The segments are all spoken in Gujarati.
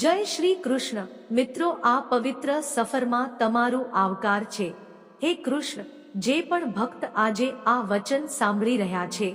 જય શ્રી કૃષ્ણ. મિત્રો, આ પવિત્ર સફરમાં તમારું આવકાર છે. હે કૃષ્ણ, જે પણ ભક્ત આજે આ વચન સાંભળી રહ્યા છે,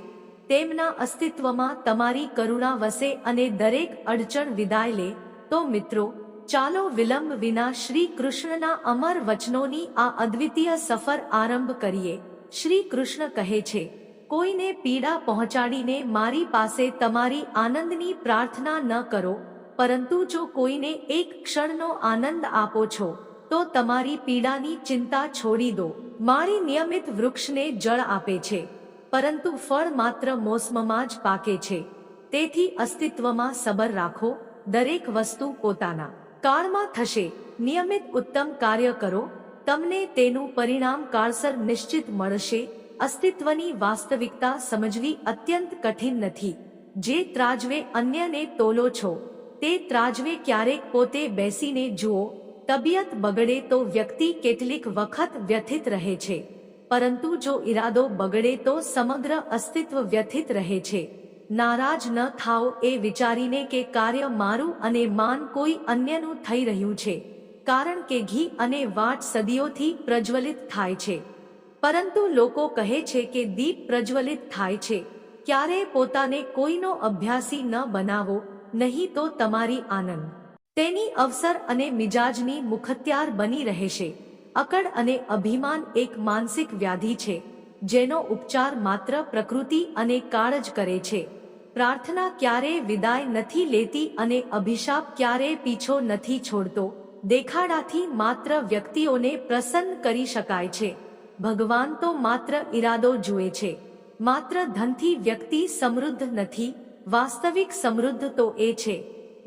તેમના અસ્તિત્વમાં તમારી કરુણા વસે અને દરેક અડચણ વિદાય લે, તો મિત્રો, ચાલો વિલંબ વિના શ્રી કૃષ્ણના અમર વચનોની આ અદ્વિતીય સફર આરંભ કરીએ. શ્રી કૃષ્ણ કહે છે, કોઈને પીડા પહોંચાડીને મારી પાસે તમારી આનંદની પ્રાર્થના ન કરો પરંતુ જો કોઈને એક ક્ષણનો આનંદ આપો છો, તો તમારી પીડાની ચિંતા છોડી દો. મારી નિયમિત વૃક્ષને જળ આપે છે, પરંતુ ફળ માત્ર મોસમમાં જ પાકે છે. તેથી અસ્તિત્વમાં સબર રાખો, દરેક વસ્તુ પોતાના કાળમાં થશે. નિયમિત ઉત્તમ કાર્ય કરો, તમને તેનું પરિણામ કાળસર નિશ્ચિત મળશે. અસ્તિત્વની વાસ્તવિકતા સમજવી અત્યંત કઠિન નથી. જે ત્રાજવે અન્યને તોલો છો તે ત્રાજવે ક્યારેક પોતે બેસીને જુઓ, તબિયત બગડે તો વ્યક્તિ કેટલીક વખત વ્યથિત રહે છે. પરંતુ જો ઈરાદો બગડે તો સમગ્ર અસ્તિત્વ વ્યથિત રહે છે. નારાજ ન થાઓ એ વિચારીને કે કાર્ય મારું અને માન કોઈ અન્યનું થઈ રહ્યું છે. કારણ કે ઘી અને વાટ સદીઓથી પ્રજ્વલિત થાય છે. પરંતુ લોકો કહે છે કે દીપ પ્રજ્વલિત થાય છે. ક્યારે પોતાને કોઈનો અભ્યાસી ન બનાવો નહીં તો તમારી આનંદ. તેની અવસર અને મિજાજની મુખત્યાર બની રહેશે. અકડ અને અભિમાન એક માનસિક વ્યાધિ છે, જેનો ઉપચાર માત્ર પ્રકૃતિ અને કાળ જ કરે છે. પ્રાર્થના ક્યારેય વિદાય નથી લેતી અને અભિશાપ ક્યારેય પીછો નથી છોડતો. દેખાડાથી માત્ર વ્યક્તિઓને પ્રસન્ન કરી શકાય છે. ભગવાન તો માત્ર ઈરાદો જુએ છે. માત્ર ધનથી વ્યક્તિ સમૃદ્ધ નથી વાસ્તવિક સમૃદ્ધ તો એ છે,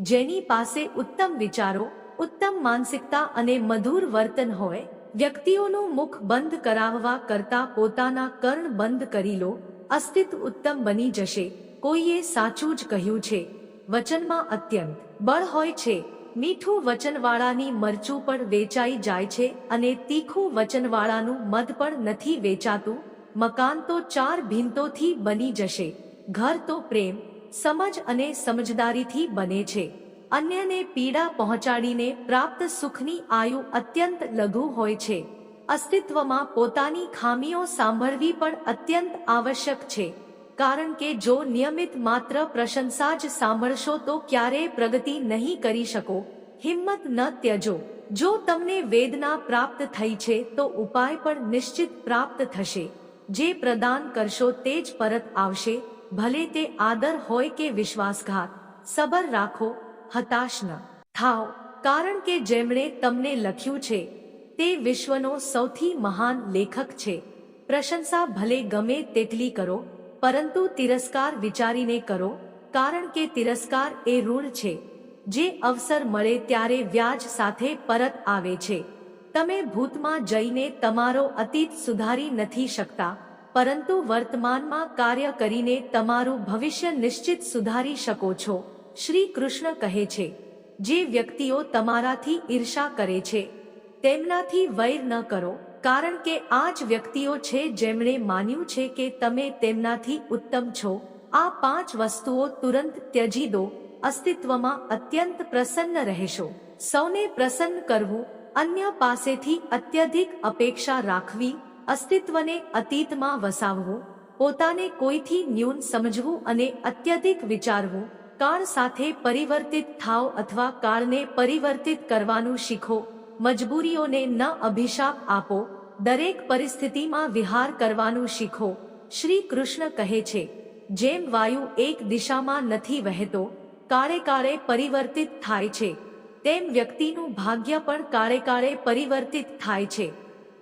જેની પાસે ઉત્તમ વિચારો, ઉત્તમ માનસિકતા અને મધુર વર્તન હોય, વ્યક્તિઓનું મુખ બંધ કરાવવા કરતા પોતાના કર્ણ બંધ કરી લો, અસ્તિત્વ ઉત્તમ બની જશે, કોઈએ સાચું જ કહ્યું છે. વચનમાં અત્યંત બળ હોય છે, મીઠું વચનવાળાની મરચું પણ વેચાઈ જાય છે અને તીખું વચનવાળાનું મધ પણ નથી વેચાતું, મકાન તો ચાર ભીંતોથી બની જશે, ઘર તો પ્રેમ સમજ અને સમજદારીથી બને છે. અન્યને પીડા પહોંચાડીને પ્રાપ્ત સુખની આયુ અત્યંત લઘુ હોય છે. અસ્તિત્વમાં પોતાની ખામીઓ સાંભળવી પણ અત્યંત આવશ્યક છે. કારણ કે જો નિયમિત માત્ર પ્રશંસા જ સાંભળશો તો ક્યારેય પ્રગતિ નહીં કરી શકો. હિંમત ન ત્યજો. જો તમને વેદના પ્રાપ્ત થઈ છે તો ઉપાય પણ નિશ્ચિત પ્રાપ્ત થશે. જે પ્રદાન કરશો તે જ પરત આવશે. ભલે તે આદર હોય કે વિશ્વાસઘાત, સબર રાખો, હતાશ ન થાઓ. કારણ કે જેમણે તમને લખ્યું છે, તે વિશ્વનો સૌથી મહાન લેખક છે. પ્રશંસા ભલે ગમે તેટલી કરો, પરંતુ તિરસ્કાર વિચારીને કરો, કારણ કે તિરસ્કાર એ ઋણ છે. જે અવસર મળે ત્યારે વ્યાજ સાથે પરત આવે છે. તમે ભૂતમાં જઈને તમારો અતીત સુધારી નથી શકતા. પરંતુ વર્તમાનમાં કાર્ય કરીને તમારું ભવિષ્ય નિશ્ચિત સુધારી શકો છો. શ્રી કૃષ્ણ કહે છે, જે વ્યક્તિઓ તમારાથી ઈર્ષા કરે છે, તેમનાથી વૈર ન કરો, કારણ કે આ જ વ્યક્તિઓ છે જેમણે માન્યું છે કે તમે તેમનાથી ઉત્તમ છો. આ પાંચ વસ્તુઓ તુરંત ત્યજી દો, અસ્તિત્વમાં અત્યંત પ્રસન્ન રહેશો. સૌને પ્રસન્ન કરવું, અન્ય પાસેથી અત્યધિક અપેક્ષા રાખવી અસ્તિત્વને અતીતમાં વસાવવું, પોતાને કોઈથી ન્યૂન સમજવું અને અત્યધિક વિચારવું, કાળ સાથે પરિવર્તિત થાવ અથવા કાળને પરિવર્તિત કરવાનું શીખો, મજબૂરીઓને ન અભિશાપ આપો, દરેક પરિસ્થિતિમાં વિહાર કરવાનું શીખો. શ્રી કૃષ્ણ કહે છે, જેમ વાયુ એક દિશામાં નથી વહેતો, કાળે કાળે પરિવર્તિત થાય છે, તેમ વ્યક્તિનું ભાગ્ય પણ કાળે કાળે પરિવર્તિત થાય છે.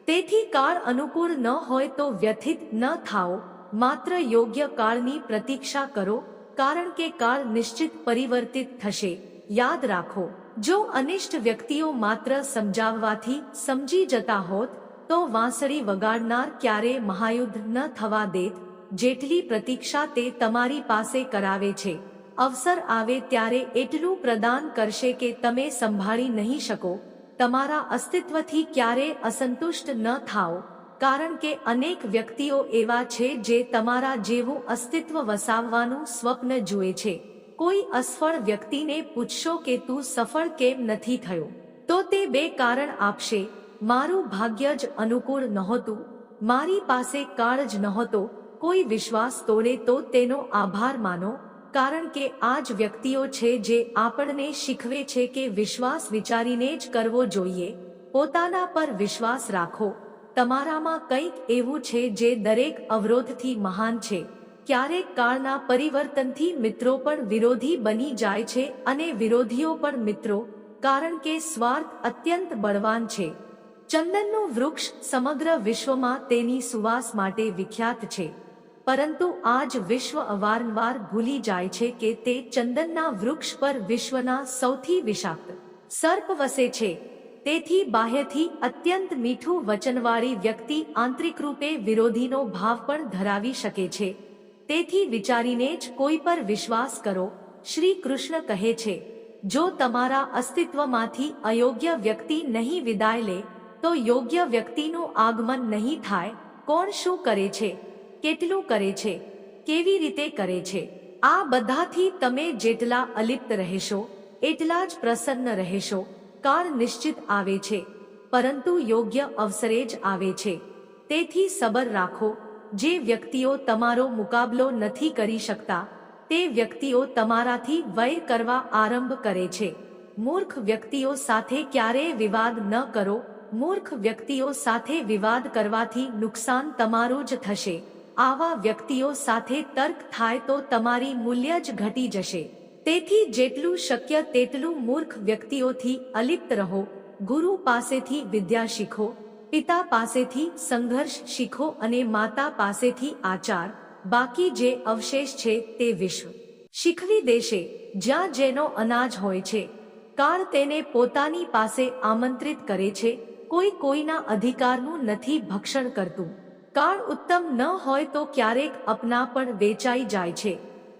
તેથી કાળ અનુકૂળ ન હોય તો વ્યથિત ન થાઓ. માત્ર યોગ્ય કાળની પ્રતીક્ષા કરો, કારણ કે કાળ નિશ્ચિત પરિવર્તિત થશે. યાદ રાખો, જો અનિષ્ટ વ્યક્તિઓ માત્ર સમજાવવાથી સમજી જતા હોત, તો વાંસળી વગાડનાર ક્યારે મહાયુદ્ધ ન થવા દેત. જેટલી પ્રતીક્ષા તે તમારી પાસે કરાવે છે. અવસર આવે ત્યારે એટલું પ્રદાન કરશે કે તમે સંભાળી નહીં શકો. તમારા અસ્તિત્વથી ક્યારે અસંતુષ્ટ ન થાઓ, કારણ કે અનેક વ્યક્તિઓ એવા છે જે તમારા જેવું અસ્તિત્વ વસાવવાનું સ્વપ્ન જુએ છે. કોઈ અસફળ વ્યક્તિને પૂછશો કે તું સફળ કેમ નથી થયો? તો તે બે કારણ આપશે. મારું ભાગ્ય જ અનુકૂળ નહોતું. મારી પાસે કાળ જ નહોતો. કોઈ વિશ્વાસ તોડે તો તેનો આભાર માનો. કારણ કે આ જ વ્યક્તિઓ છે જે આપણને શીખવે છે કે વિશ્વાસ વિચારીને જ કરવો જોઈએ. પોતાના પર વિશ્વાસ રાખો. તમારામાં કંઈક એવું છે જે દરેક અવરોધથી મહાન છે. ક્યારેક કાળના પરિવર્તનથી મિત્રો પણ વિરોધી બની જાય છે અને વિરોધીઓ પણ મિત્રો, કારણ કે સ્વાર્થ અત્યંત બળવાન છે. ચંદનનું વૃક્ષ સમગ્ર વિશ્વમાં તેની સુવાસ માટે વિખ્યાત છે. પરંતુ આજ વિશ્વ અવારનવાર ભૂલી જાય છે કે તે ચંદનના વૃક્ષ પર વિશ્વના સૌથી વિષાક્ત સર્પ વસે છે. તેથી બાહ્યથી અત્યંત મીઠું વચનવાળી વ્યક્તિ આંતરિક રૂપે વિરોધીનો ભાવ પણ ધરાવી શકે છે. તેથી વિચારીને જ કોઈ પર વિશ્વાસ કરો, શ્રી કૃષ્ણ કહે છે. જો તમારા અસ્તિત્વમાંથી અયોગ્ય વ્યક્તિ નહીં વિદાય લે, તો યોગ્ય વ્યક્તિનું આગમન નહીં થાય, કોણ શું કરે છે? કેટલું કરે છે? કેવી રીતે કરે છે? આ બધાથી તમે જેટલા અલિપ્ત રહેશો, એટલા જ પ્રસન્ન રહેશો. કાળ નિશ્ચિત આવે છે, પરંતુ યોગ્ય અવસરે જ આવે છે. તેથી સબર રાખો, જે વ્યક્તિઓ તમારો મુકાબલો નથી કરી શકતા, તે વ્યક્તિઓ તમારાથી વય કરવા આરંભ કરે છે. મૂર્ખ વ્યક્તિઓ સાથે ક્યારેય વિવાદ ન કરો. મૂર્ખ વ્યક્તિઓ સાથે વિવાદ કરવાથી નુકસાન તમારું જ થશે. આવા વ્યક્તિઓ સાથે તર્ક થાય તો તમારી મૂલ્ય જ ઘટી જશે. તેથી જેટલું શક્ય તેટલું મૂર્ખ વ્યક્તિઓથી અલિપ્ત રહો. ગુરુ પાસેથી વિદ્યા શીખો. પિતા પાસેથી સંઘર્ષ શીખો અને માતા પાસેથી આચાર. બાકી જે અવશેષ છે તે વિશ્વ. શીખવી દેશે, જ્યાં જેનો અનાજ હોય છે. કાળ તેને પોતાની પાસે આમંત્રિત કરે છે. કોઈ કોઈના અધિકારનું નથી ભક્ષણ કરતું. કાળ ઉત્તમ ન હોય તો ક્યારેક અપના પણ વેચાઈ જાય છે.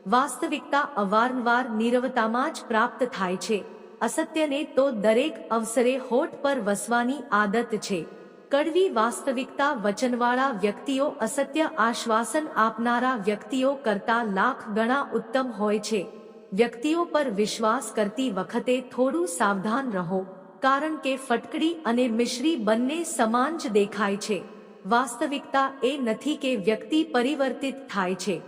વાસ્તવિકતા અવારનવાર નીરવતામાં જ પ્રાપ્ત થાય છે. અસત્યને તો દરેક અવસરે હોઠ પર વસવાની આદત છે. કડવી વાસ્તવિકતા વચનવાળા વ્યક્તિઓ અસત્ય આશ્વાસન આપનારા વ્યક્તિઓ કરતા લાખ ગણા ઉત્તમ હોય છે. વ્યક્તિઓ પર વિશ્વાસ કરતી વખતે થોડું સાવધાન રહો, કારણ કે ફટકડી અને મિશ્રી બંને સમાન જ દેખાય છે. વાસ્તવિકતા એ નથી કે વ્યક્તિ પરિવર્તિત થાય છે.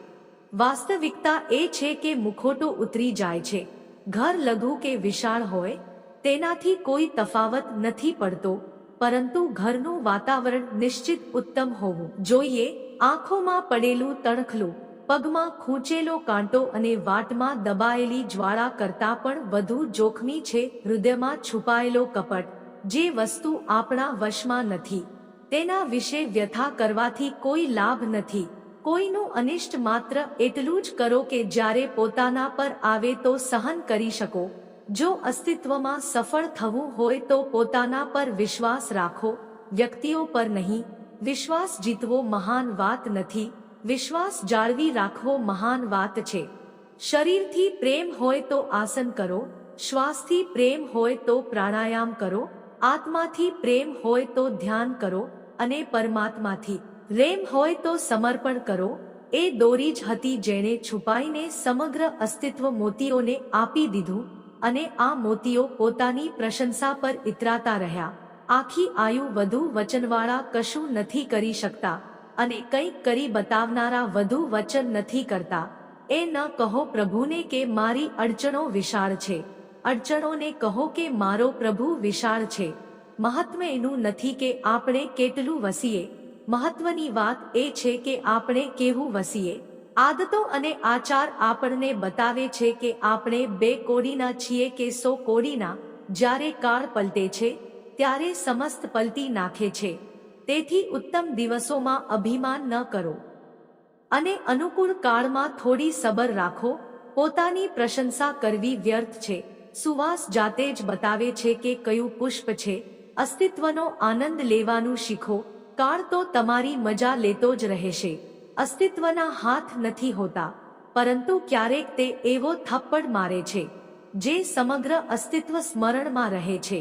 વાસ્તવિકતા એ છે કે મુખોટો ઉતરી જાય છે. ઘર લઘુ કે વિશાળ હોય, તેનાથી કોઈ તફાવત નથી પડતો, પરંતુ ઘરનું વાતાવરણ નિશ્ચિત ઉત્તમ હોવું જોઈએ. આંખોમાં પડેલું તણખલું, પગમાં ખૂંચેલો કાંટો અને વાટમાં દબાયેલી જ્વાળા કરતાં પણ વધુ જોખમી છે. હૃદયમાં છુપાયેલો કપટ, જે વસ્તુ આપણા વશમાં નથી. તેના વિશે વ્યથા કરવાથી કોઈ લાભ નથી. કોઈનું અનિષ્ટ માત્ર એટલું જ કરો કે જ્યારે પોતાના પર આવે તો સહન કરી શકો. જો અસ્તિત્વમાં સફળ થવું હોય તો પોતાના પર વિશ્વાસ રાખો. વ્યક્તિઓ પર નહીં. વિશ્વાસ જીતવો મહાન વાત નથી. વિશ્વાસ જાળવી રાખવો મહાન વાત છે. શરીરથી પ્રેમ હોય તો આસન કરો. શ્વાસથી પ્રેમ હોય તો પ્રાણાયામ કરો. આત્માથી પ્રેમ હોય તો ધ્યાન કરો. અને પરમાત્માથી. રેમ હોય તો સમર્પણ કરો. એ દોરી જ હતી જેણે છુપાઈને સમગ્ર અસ્તિત્વ મોતીઓને આપી દીધું અને આ મોતીઓ પોતાની પ્રશંસા પર ઇતરાતા રહ્યા. આખી આયુ વધુ વચનવાળા કશું નથી કરી શકતા અને કંઈક કરી બતાવનારા વધુ વચન નથી કરતા. એ ન કહો પ્રભુને કે મારી અડચણો વિશાળ છે. અડચણોને કહો કે મારો પ્રભુ વિશાળ છે. મહત્વ એનું નથી કે આપણે કેટલું વસીએ. મહત્વની વાત એ છે કે આપણે કેવું વસીએ. આદતો અને આચાર આપણને બતાવે છે કે આપણે બે કોડીના છીએ કે સો કોડીના. જ્યારે કાળ પલટે છે, ત્યારે સમસ્ત પલટી નાખે છે. તેથી ઉત્તમ દિવસોમાં અભિમાન ન કરો. અને અનુકૂળ કાળમાં થોડી સબર રાખો. પોતાની પ્રશંસા કરવી વ્યર્થ છે. સુવાસ જાતે જ બતાવે છે કે કયું પુષ્પ છે. અસ્તિત્વનો આનંદ લેવાનું શીખો. કાળ તો તમારી મજા લેતો જ રહેશે. અસ્તિત્વના હાથ નથી હોતા. પરંતુ ક્યારેક તે એવો થપ્પડ મારે છે, જે સમગ્ર અસ્તિત્વ સ્મરણમાં રહે છે.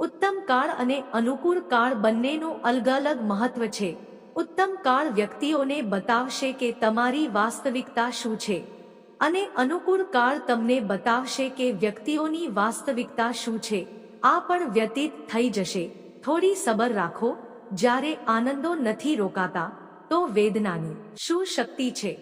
ઉત્તમ કાળ અને અનુકૂળ કાળ બંનેનું અલગ અલગ મહત્વ છે. ઉત્તમ કાળ વ્યક્તિઓને બતાવશે કે તમારી વાસ્તવિકતા શું છે અને અનુકૂળ કાળ તમને બતાવશે કે વ્યક્તિઓની વાસ્તવિકતા શું છે. આ પણ વ્યતીત થઈ જશે. થોડી સબર રાખો, જ્યારે આનંદો નથી રોકાતા, તો વેદનાની શું શક્તિ છે?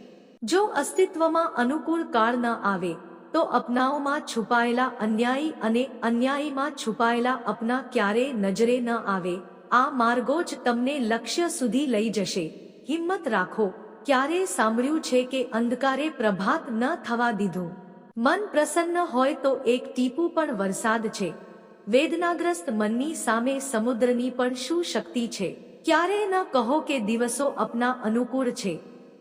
જો અસ્તિત્વમાં અનુકૂળ કાળ ન આવે, તો અપનાઓમાં છુપાયેલા અન્યાયી અને અન્યાયીમાં છુપાયેલા અપના ક્યારેય નજરે ન આવે. આ માર્ગો જ તમને લક્ષ્ય સુધી લઈ જશે. હિંમત રાખો ક્યારે સાંભળ્યું છે કે અંધકારે પ્રભાત ન થવા દીધું. મન પ્રસન્ન હોય તો એક ટીપું પણ વરસાદ છે. વેદનાગ્રસ્ત મનની સામે સમુદ્રની પણ શું શક્તિ છે? ક્યારેય ન કહો કે દિવસો અપના અનુકૂળ છે.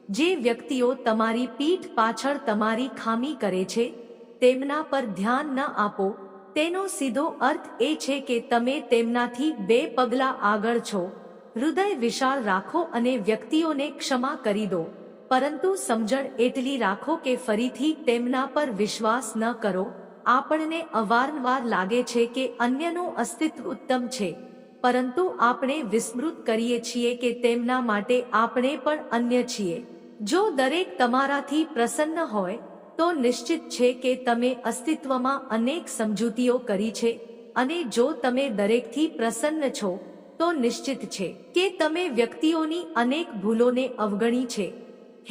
જે વ્યક્તિઓ તમારી પીઠ પાછળ તમારી ખામી કરે છે, તેમના પર ધ્યાન ન આપો. તેનો સીધો અર્થ એ છે કે તમે તેમનાથી બે પગલા આગળ છો. હૃદય વિશાળ રાખો અને વ્યક્તિઓને ક્ષમા કરી દો. પરંતુ સમજણ એટલી રાખો કે ફરીથી તેમના પર વિશ્વાસ ન કરો. આપણને અવારનવાર લાગે છે કે અન્યનું અસ્તિત્વ ઉત્તમ છે, પરંતુ આપણે વિસ્મૃત કરીએ છીએ કે તેમના માટે આપણે પણ અન્ય છીએ. જો દરેક તમારાથી પ્રસન્ન હોય, તો નિશ્ચિત છે કે તમે અસ્તિત્વમાં અનેક સમજૂતીઓ કરી છે, અને જો તમે દરેકથી પ્રસન્ન છો, તો નિશ્ચિત છે કે તમે વ્યક્તિઓની અનેક ભૂલોને અવગણી છે.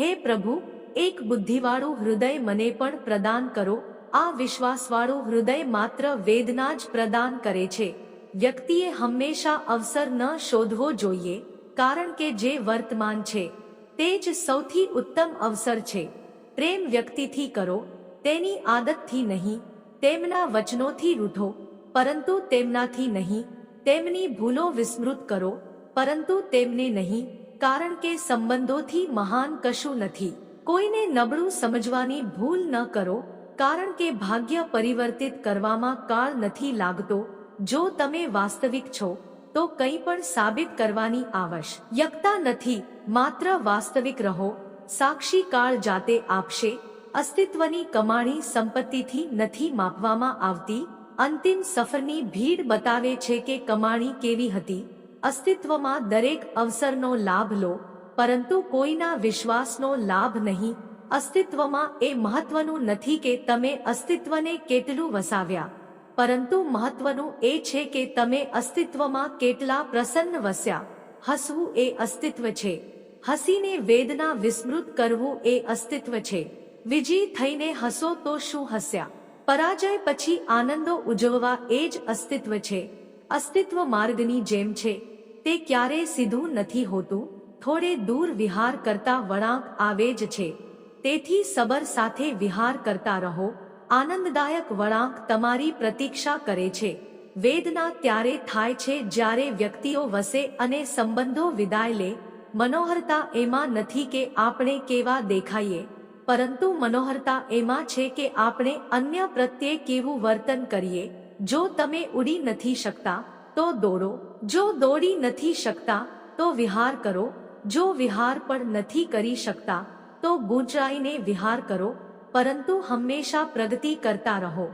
હે પ્રભુ, એક બુદ્ધિવાળું હૃદય મને પણ પ્રદાન કરો આ વિશ્વાસવાળું હૃદય માત્ર વેદના જ પ્રદાન કરે છે. વ્યક્તિએ હંમેશા અવસર ન શોધવો જોઈએ, કારણ કે જે વર્તમાન છે, તે જ સૌથી ઉત્તમ અવસર છે. પ્રેમ વ્યક્તિથી કરો, તેની આદતથી નહીં, તેમના વચનોથી રૂઠો, પરંતુ તેમનાથી નહીં, તેમની ભૂલો વિસ્મૃત કરો, પરંતુ તેમને નહીં, કારણ કે સંબંધોથી મહાન કશું નથી. કોઈને નબળું સમજવાની ભૂલ ન કરો કારણ કે ભાગ્ય પરિવર્તિત કરવામાં કાળ નથી લાગતો, જો તમે વાસ્તવિક છો, તો કંઈ પણ સાબિત કરવાની આવશ્યકતા નથી, માત્ર વાસ્તવિક રહો, સાક્ષી કાળ જાતે આપશે, અસ્તિત્વની કમાણી સંપત્તિથી નથી માપવામાં આવતી, અંતિમ સફરની ભીડ બતાવે છે કે કમાણી કેવી હતી. અસ્તિત્વમાં દરેક અવસરનો લાભ લો, પરંતુ કોઈના વિશ્વાસનો લાભ નહીં. અસ્તિત્વમાં એ મહત્વનું નથી કે તમે અસ્તિત્વને કેટલું વસાવ્યા. પરંતુ મહત્વનું એ છે કે તમે અસ્તિત્વમાં કેટલા પ્રસન્ન વસ્યા. હસવું એ અસ્તિત્વ છે. હસીને વેદના વિસ્મૃત કરવું એ અસ્તિત્વ છે. વિજય થઈને હસો તો શું હસ્યા? પરાજય પછી આનંદો ઉજવવા એ જ અસ્તિત્વ છે. અસ્તિત્વ માર્ગની જેમ છે. તે ક્યારેય સીધું નથી હોતું. થોડે દૂર વિહાર કરતા વળાંક આવે જ છે. તેથી સબર સાથે વિહાર કરતા રહો. આનંદદાયક વળાંક તમારી પ્રતીક્ષા કરે છે. વેદના ત્યારે થાય છે જ્યારે વ્યક્તિઓ વસે અને સંબંધો વિદાય લે. મનોહરતા એમાં નથી કે આપણે કેવા દેખાઈએ. પરંતુ મનોહરતા એમાં છે કે આપણે અન્ય પ્રત્યે કેવું વર્તન કરીએ. જો તમે ઉડી નથી શકતા, તો દોડો. જો દોડી નથી શકતા, તો વિહાર કરો. જો વિહાર પણ નથી કરી શકતા તો ગુંચાઈને વિહાર કરો, પરંતુ હંમેશા પ્રગતિ કરતા રહો.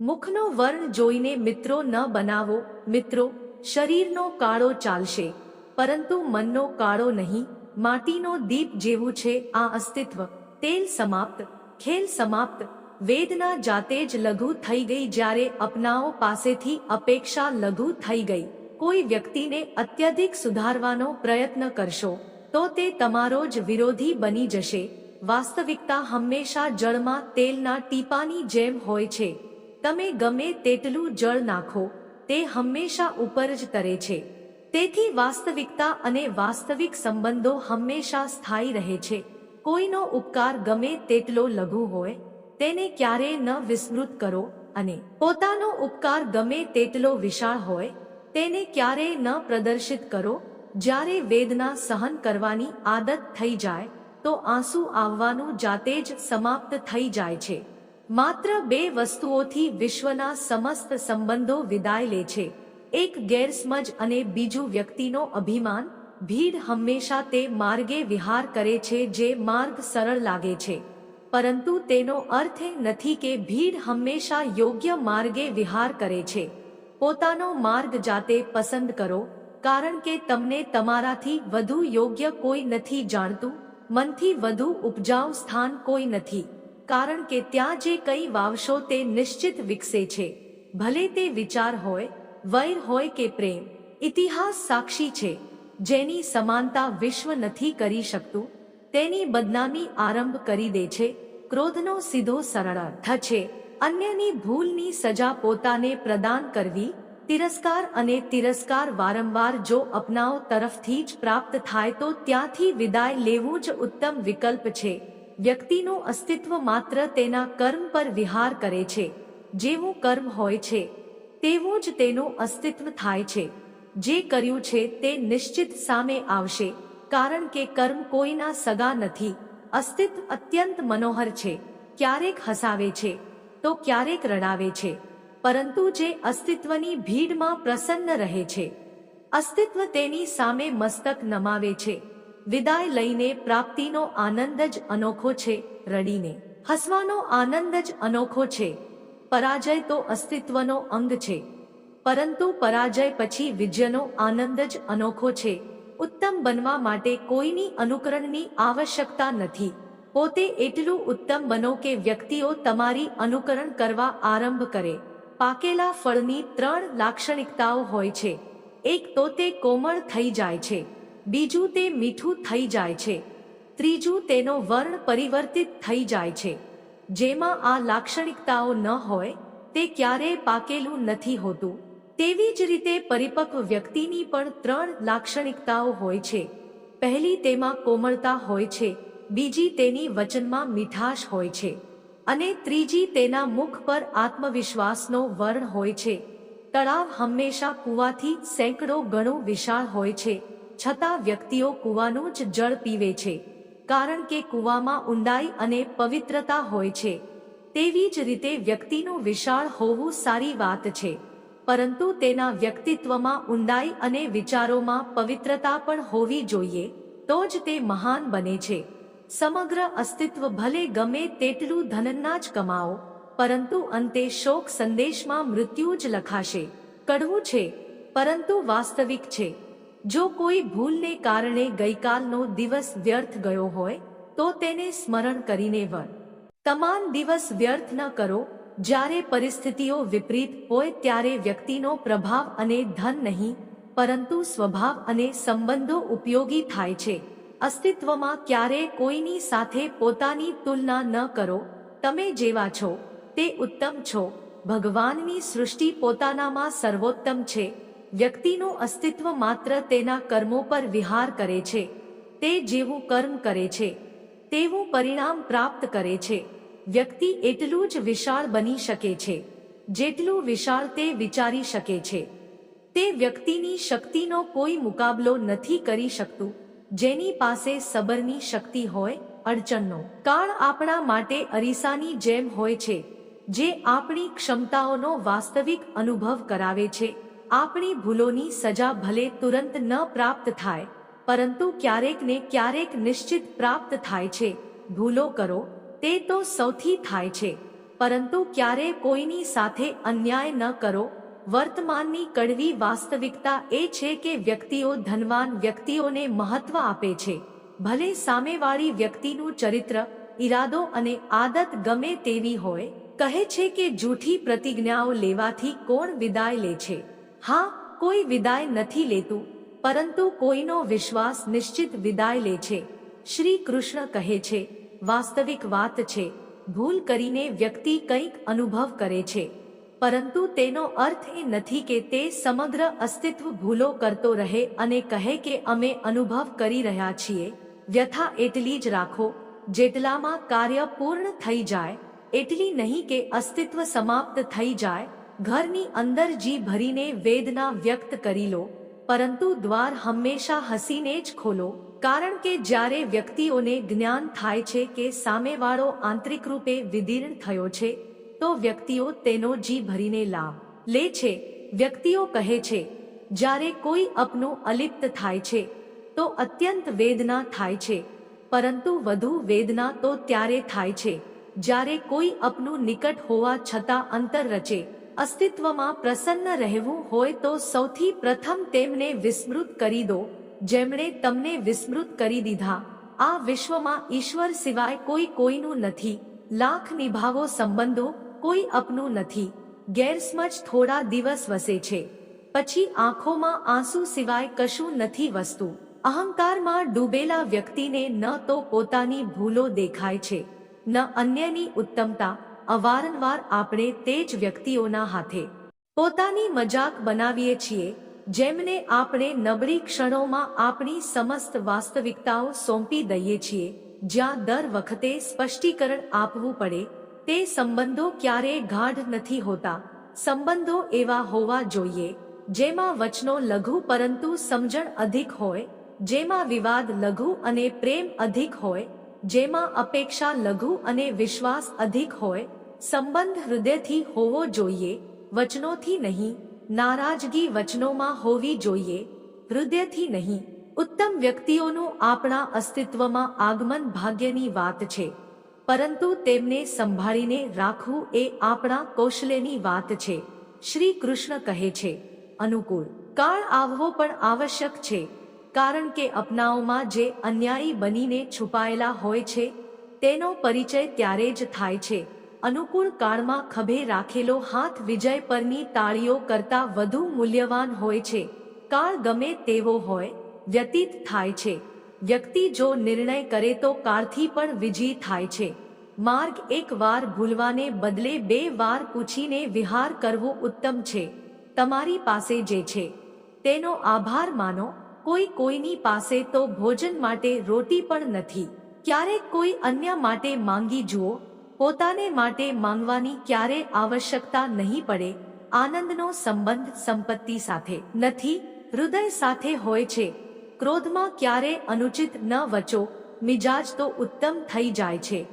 મુખનો વર્ણ જોઈને મિત્રો ન બનાવો, મિત્રો, શરીરનો કાળો ચાલશે, પરંતુ મનનો કાળો નહીં, માટીનો દીપ જેવું છે આ અસ્તિત્વ. તેલ સમાપ્ત, ખેલ સમાપ્ત, વેદના જાતે જ લઘુ થઈ ગઈ જ્યારે અપનાઓ પાસેથી અપેક્ષા લઘુ થઈ ગઈ. કોઈ વ્યક્તિને અત્યધિક સુધારવાનો પ્રયત્ન કરશો. તો તે તમારો જ વિરોધી બની જશે. વાસ્તવિકતા હંમેશા જળમાં તેલના ટીપાની જેમ હોય છે. તમે ગમે તેટલું જળ નાખો, તે હંમેશા ઉપર જ તરે છે. તેથી વાસ્તવિકતા અને વાસ્તવિક સંબંધો હંમેશા સ્થાયી રહે છે. કોઈનો ઉપકાર ગમે તેટલો લઘુ હોય, તેને ક્યારેય ન વિસ્મૃત કરો અને પોતાનો ઉપકાર ગમે તેટલો વિશાળ હોય, તેને ક્યારેય ન પ્રદર્શિત કરો જ્યારે વેદના સહન કરવાની આદત થઈ જાય, તો આંસુ આવવાનું જાતે જ સમાપ્ત થઈ જાય છે. માત્ર બે વસ્તુઓથી વિશ્વના સમસ્ત સંબંધો વિદાય લે છે. એક ગેરસમજ અને બીજું વ્યક્તિનો અભિમાન, ભીડ હંમેશા તે માર્ગે વિહાર કરે છે જે માર્ગ સરળ લાગે છે. પરંતુ તેનો અર્થ એ નથી કે ભીડ હંમેશા યોગ્ય માર્ગે વિહાર કરે છે. પોતાનો માર્ગ જાતે પસંદ કરો કારણ કે તમને તમારાથી વધુ યોગ્ય કોઈ નથી જાણતું, મનથી વધુ ઉપજાઉ સ્થાન કોઈ નથી, કારણ કે ત્યાં જે કંઈ વાવશો તે નિશ્ચિત વિકસે છે, ભલે તે વિચાર હોય, વૈર હોય કે પ્રેમ, ઇતિહાસ સાક્ષી છે, જેની સમાનતા વિશ્વ નથી કરી શકતું, તેની બદનામી આરંભ કરી દે છે, ક્રોધનો સીધો સરળ અર્થ છે, અન્યની ભૂલની સજા પોતાને પ્રદાન કરવી તિરસ્કાર અને તિરસ્કાર વારંવાર જો અપનાવ તરફથી જ પ્રાપ્ત થાય તો ત્યાંથી વિદાય લેવું જ ઉત્તમ વિકલ્પ છે. વ્યક્તિનું અસ્તિત્વ માત્ર તેના કર્મ પર વિહાર કરે છે. જેવું કર્મ હોય છે, તેવું જ તેનું અસ્તિત્વ થાય છે. જે કર્યું છે તે નિશ્ચિત સામે આવશે, કારણ કે કર્મ કોઈના સગા નથી. અસ્તિત્વ અત્યંત મનોહર છે. ક્યારેક હસાવે છે, તો ક્યારેક રડાવે છે. પરંતુ જે અસ્તિત્વની ભીડમાં પ્રસન્ન રહે છે. અસ્તિત્વ તેની સામે મસ્તક નમાવે છે. વિદાય લઈને પ્રાપ્તિનો આનંદ જ અનોખો છે, રડીને. હસવાનો આનંદ જ અનોખો છે. પરાજય તો અસ્તિત્વનો અંગ છે. પરંતુ પરાજય પછી વિજયનો આનંદ જ અનોખો છે. ઉત્તમ બનવા માટે કોઈની અનુકરણની આવશ્યકતા નથી. પોતે એટલું ઉત્તમ બનો કે વ્યક્તિઓ તમારી અનુકરણ કરવા આરંભ કરે. પાકેલા ફળની ત્રણ લાક્ષણિકતાઓ હોય છે. એક તો તે કોમળ થઈ જાય છે. બીજું તે મીઠું થઈ જાય છે. ત્રીજું તેનો વર્ણ પરિવર્તિત થઈ જાય છે. જેમાં આ લાક્ષણિકતાઓ ન હોય, તે ક્યારેય પાકેલું નથી હોતું. તેવી જ રીતે પરિપક્વ વ્યક્તિની પણ ત્રણ લાક્ષણિકતાઓ હોય છે. પહેલી તેમાં કોમળતા હોય છે. બીજી તેની વચનમાં મીઠાશ હોય છે. અને ત્રીજી તેના મુખ પર આત્મવિશ્વાસનો વર્ણ હોય છે. તળાવ હંમેશા કૂવાથી સેંકડો ગણો વિશાળ હોય છે, છતાં વ્યક્તિઓ કૂવાનું જ જળ પીવે છે, કારણ કે કૂવામાં ઊંડાઈ અને પવિત્રતા હોય છે. તેવી જ રીતે વ્યક્તિનું વિશાળ હોવું સારી વાત છે, પરંતુ તેના વ્યક્તિત્વમાં ઊંડાઈ અને વિચારોમાં પવિત્રતા પણ હોવી જોઈએ, તો જ તે મહાન બને છે. સમગ્ર અસ્તિત્વ ભલે ગમે તેટલું ધનના જ કમાઓ, પરંતુ અંતે શોક સંદેશમાં મૃત્યુ જ લખાશે. કડવું છે, પરંતુ વાસ્તવિક છે. જો કોઈ ભૂલને કારણે ગઈકાલનો દિવસ વ્યર્થ ગયો હોય, તો તેને સ્મરણ કરીને વર. તમામ દિવસ વ્યર્થ ન કરો, જ્યારે પરિસ્થિતિઓ વિપરીત હોય ત્યારે વ્યક્તિનો પ્રભાવ અને ધન નહીં, પરંતુ સ્વભાવ અને સંબંધો ઉપયોગી થાય છે. અસ્તિત્વમાં ક્યારે કોઈની સાથે પોતાની તુલના ન કરો. તમે જેવા છો, તે ઉત્તમ છો. ભગવાનની સૃષ્ટિ પોતાનામાં સર્વોત્તમ છે. વ્યક્તિનું અસ્તિત્વ માત્ર તેના કર્મો પર વિહાર કરે છે. તે જેવું કર્મ કરે છે. તેવું પરિણામ પ્રાપ્ત કરે છે. વ્યક્તિ એટલું જ વિશાળ બની શકે છે, જેટલું વિશાળ તે વિચારી શકે છે. તે વ્યક્તિની શક્તિનો કોઈ મુકાબલો નથી કરી શકતું. જેની પાસે સબરની શક્તિ હોય, અડચણનો. કાળ આપણા માટે અરીસાની જેમ હોય છે, જે આપણી ક્ષમતાઓનો વાસ્તવિક અનુભવ કરાવે છે. આપણી ભૂલોની સજા ભલે તુરંત ન પ્રાપ્ત થાય, પરંતુ ક્યારેક ને ક્યારેક નિશ્ચિત પ્રાપ્ત થાય છે. ભૂલો કરો, તે તો સૌથી થાય છે, પરંતુ ક્યારે કોઈની સાથે અન્યાય ન કરો વર્તમાનની કડવી વાસ્તવિકતા એ છે કે વ્યક્તિઓ ધનવાન વ્યક્તિઓને મહત્વ આપે છે. ભલે સામેવાળી વ્યક્તિનું ચરિત્ર, ઈરાદો અને આદત ગમે તેવી હોય, કહે છે કે જૂઠી પ્રતિજ્ઞાઓ લેવાથી કોણ વિદાય લે છે. હા, કોઈ વિદાય નથી લેતું, પરંતુ કોઈનો વિશ્વાસ નિશ્ચિત વિદાય લે છે. શ્રી કૃષ્ણ કહે છે, વાસ્તવિક વાત છે. ભૂલ કરીને વ્યક્તિ કંઈક અનુભવ કરે છે. પરંતુ તેનો અર્થ એ નથી કે તે સમગ્ર અસ્તિત્વ ભૂલો કરતો રહે અને કહે કે અમે અનુભવ કરી રહ્યા છીએ. વ્યથા એટલી જ રાખો, જેટલામાં કાર્ય પૂર્ણ થઈ જાય, એટલી નહીં કે અસ્તિત્વ સમાપ્ત થઈ જાય. ઘરની અંદર જી ભરીને વેદના વ્યક્ત કરી લો, પરંતુ દ્વાર હંમેશા હસીને જ ખોલો, કારણ કે જ્યારે વ્યક્તિઓને જ્ઞાન થાય છે કે સામેવાળો આંતરિક રૂપે વિદીર્ણ થયો છે તો વ્યક્તિઓ તેનો જી ભરીને લાભ લે છે, વ્યક્તિઓ કહે છે, જ્યારે કોઈ અપનું અલિપ્ત થાય છે, તો અત્યંત વેદના થાય છે, પરંતુ વધુ વેદના તો ત્યારે થાય છે, જ્યારે કોઈ અપનું નિકટ હોવા છતાં અંતર રચે, અસ્તિત્વમાં પ્રસન્ન રહેવું હોય તો સૌથી પ્રથમ તેમને વિસ્મૃત કરી દો, જેમણે તમને વિસ્મૃત કરી દીધા. આ વિશ્વમાં ઈશ્વર સિવાય કોઈ કોઈનું નથી. લાખ નિભાવો સંબંધો કોઈ અપનું નથી. ગેરસમજ થોડા દિવસ વસે છે. પછી આંખોમાં આંસુ સિવાય કશું નથી વસ્તુ. અહંકારમાં ડૂબેલા વ્યક્તિને ન તો પોતાની ભૂલો દેખાય છે. ન અન્યની ઉત્તમતા, અવારનવાર આપણે તે જ વ્યક્તિઓના હાથે. પોતાની મજાક બનાવીએ છીએ, જેમને આપણે નબળી ક્ષણોમાં આપણી સમસ્ત વાસ્તવિકતાઓ સોંપી દઈએ છીએ, જ્યાં દર વખતે સ્પષ્ટીકરણ આપવું પડે તે સંબંધો ક્યારેય ગાઢ નથી હોતા. સંબંધો એવા હોવા જોઈએ, જેમાં વચનો લઘુ પરંતુ સમજણ અધિક હોય, જેમાં વિવાદ લઘુ અને પ્રેમ અધિક હોય, જેમાં અપેક્ષા લઘુ અને વિશ્વાસ અધિક હોય. સંબંધ હૃદયથી હોવો જોઈએ, વચનોથી નહીં, નારાજગી વચનોમાં હોવી જોઈએ, હૃદયથી નહીં. ઉત્તમ વ્યક્તિઓનું આપણા અસ્તિત્વમાં આગમન ભાગ્યની વાત છે. પરંતુ તેમને સંભાળીને રાખવું એ આપણા કૌશલ્યની વાત છે. શ્રી કૃષ્ણ કહે છે, અનુકૂળ. કાળ આવવો પણ આવશ્યક છે. કારણ કે અપનાઓમાં જે અન્યાયી બનીને છુપાયેલા હોય છે, તેનો પરિચય ત્યારે જ થાય છે. અનુકૂળ કાળમાં ખભે રાખેલો હાથ વિજય પરની તાળીઓ કરતા વધુ મૂલ્યવાન હોય છે. કાળ ગમે તેવો હોય, વ્યતીત થાય છે. વ્યક્તિ જો નિર્ણય કરે તો કારથી પણ વિજયી થાય છે. માર્ગ એક વાર ભૂલવાને બદલે બે વાર પૂછીને વિહાર કરવું ઉત્તમ છે. તમારી પાસે જે છે, તેનો આભાર માનો, કોઈ કોઈની પાસે તો ભોજન માટે રોટી પણ નથી. ક્યારેક કોઈ અન્ય માટે માંગી જુઓ, પોતાને માટે માંગવાની ક્યારે આવશ્યકતા નહીં પડે, આનંદનો સંબંધ સંપત્તિ સાથે નથી, હૃદય સાથે હોય છે. ક્રોધમાં ક્યારે અનુચિત ન વચો, મિજાજ તો ઉત્તમ થઈ જાય છે.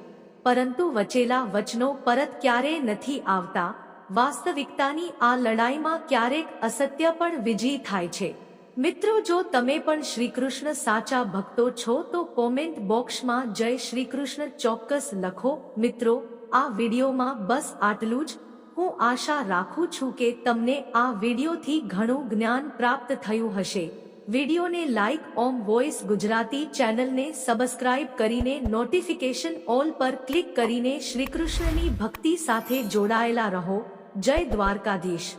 પરંતુ વચેલા વચનો પરત ક્યારે નથી આવતા, વાસ્તવિકતાની આ લડાઈમાં ક્યારેક અસત્ય પણ વિજયી થાય છે. મિત્રો, જો તમે પણ શ્રીકૃષ્ણ સાચા ભક્તો છો, તો કોમેન્ટ બોક્સમાં જય શ્રીકૃષ્ણ ચોક્કસ લખો. મિત્રો, આ વિડીયોમાં બસ આટલું જ. હું આશા રાખું છું કે તમને આ વિડીયોથી ઘણું જ્ઞાન પ્રાપ્ત થયું હશે. વિડીયોને લાઇક ઓમ વોઇસ ગુજરાતી ચેનલને સબસ્ક્રાઇબ કરીને નોટિફિકેશન ઓલ પર ક્લિક કરીને શ્રીકૃષ્ણની ભક્તિ સાથે જોડાયેલા રહો. જય દ્વારકાધીશ.